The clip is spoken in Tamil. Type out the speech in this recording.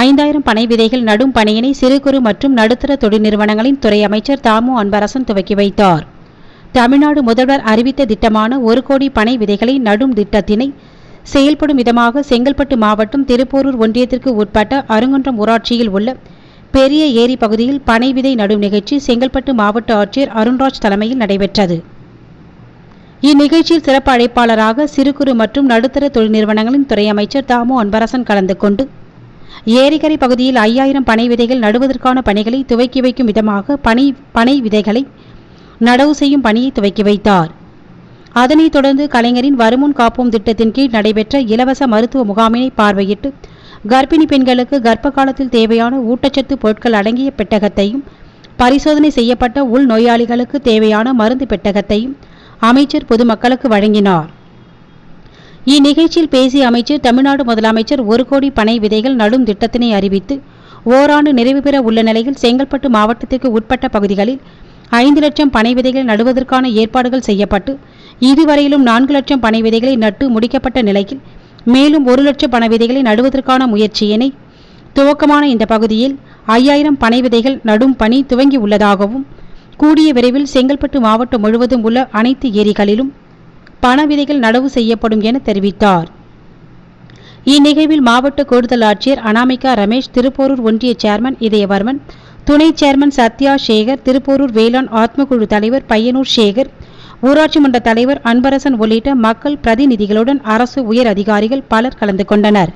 ஐந்தாயிரம் பனை விதைகள் நடும் பணியினை சிறு குறு மற்றும் நடுத்தர தொழில் நிறுவனங்களின் துறை அமைச்சர் தாமு அன்பரசன் துவக்கி வைத்தார். தமிழ்நாடு முதல்வர் அறிவித்த திட்டமான ஒரு கோடி பனை விதைகளை நடும் திட்டத்தினை செயல்படும் விதமாக செங்கல்பட்டு மாவட்டம் திருப்போரூர் ஒன்றியத்திற்கு உட்பட்ட அருங்குன்றம் ஊராட்சியில் உள்ள பெரிய ஏரி பகுதியில் பனை விதை நடும் நிகழ்ச்சி செங்கல்பட்டு மாவட்ட ஆட்சியர் அருண்ராஜ் தலைமையில் நடைபெற்றது. இந்நிகழ்ச்சியில் சிறப்பு அழைப்பாளராக சிறு குறு மற்றும் நடுத்தர தொழில் நிறுவனங்களின் துறை அமைச்சர் தாமு அன்பரசன் கலந்து கொண்டு ஏரிக்கரை பகுதியில் ஐயாயிரம் பனை விதைகள் நடுவதற்கான பணிகளை துவக்கி வைக்கும் விதமாக பனை பனை விதைகளை நடவு செய்யும் பணியை துவக்கி வைத்தார். அதனைத் தொடர்ந்து கலைஞரின் வருமுன் காப்போம் திட்டத்தின் கீழ் நடைபெற்ற இலவச மருத்துவ முகாமினை பார்வையிட்டு கர்ப்பிணி பெண்களுக்கு கர்ப்ப காலத்தில் தேவையான ஊட்டச்சத்து பொருட்கள் அடங்கிய பெட்டகத்தையும் பரிசோதனை செய்யப்பட்ட உள் நோயாளிகளுக்கு தேவையான மருந்து பெட்டகத்தையும் அமைச்சர் பொதுமக்களுக்கு வழங்கினார். இந்நிகழ்ச்சியில் பேசிய அமைச்சர் தமிழ்நாடு முதலமைச்சர் ஒரு கோடி பனை விதைகள் நடும் திட்டத்தினை அறிவித்து ஓராண்டு நிறைவு பெற உள்ள நிலையில் செங்கல்பட்டு மாவட்டத்திற்கு உட்பட்ட பகுதிகளில் ஐந்து லட்சம் பனை விதைகள் நடுவதற்கான ஏற்பாடுகள் செய்யப்பட்டு இதுவரையிலும் நான்கு லட்சம் பனை விதைகளை நட்டு முடிக்கப்பட்ட நிலையில் மேலும் ஒரு லட்சம் பனை விதைகளை நடுவதற்கான முயற்சியினை துவக்கமான இந்த பகுதியில் ஐயாயிரம் பனை விதைகள் நடும் பணி துவங்கியுள்ளதாகவும் கூடிய விரைவில் செங்கல்பட்டு மாவட்டம் முழுவதும் உள்ள அனைத்து ஏரிகளிலும் பண விதைகள் நடவு செய்யப்படும் என தெரிவித்தார். இந்நிகழ்வில் மாவட்ட கூடுதல் ஆட்சியர் அனாமிகா ரமேஷ் திருப்போரூர் ஒன்றிய சேர்மன் இதயவர்மன் துணை சேர்மன் சத்யா சேகர் திருப்போரூர் வேளாண் ஆத்மகுழு தலைவர் பையனூர் சேகர் ஊராட்சி மன்ற தலைவர் அன்பரசன் உள்ளிட்ட மக்கள் பிரதிநிதிகளுடன் அரசு உயர் அதிகாரிகள் பலர் கலந்து கொண்டனர்.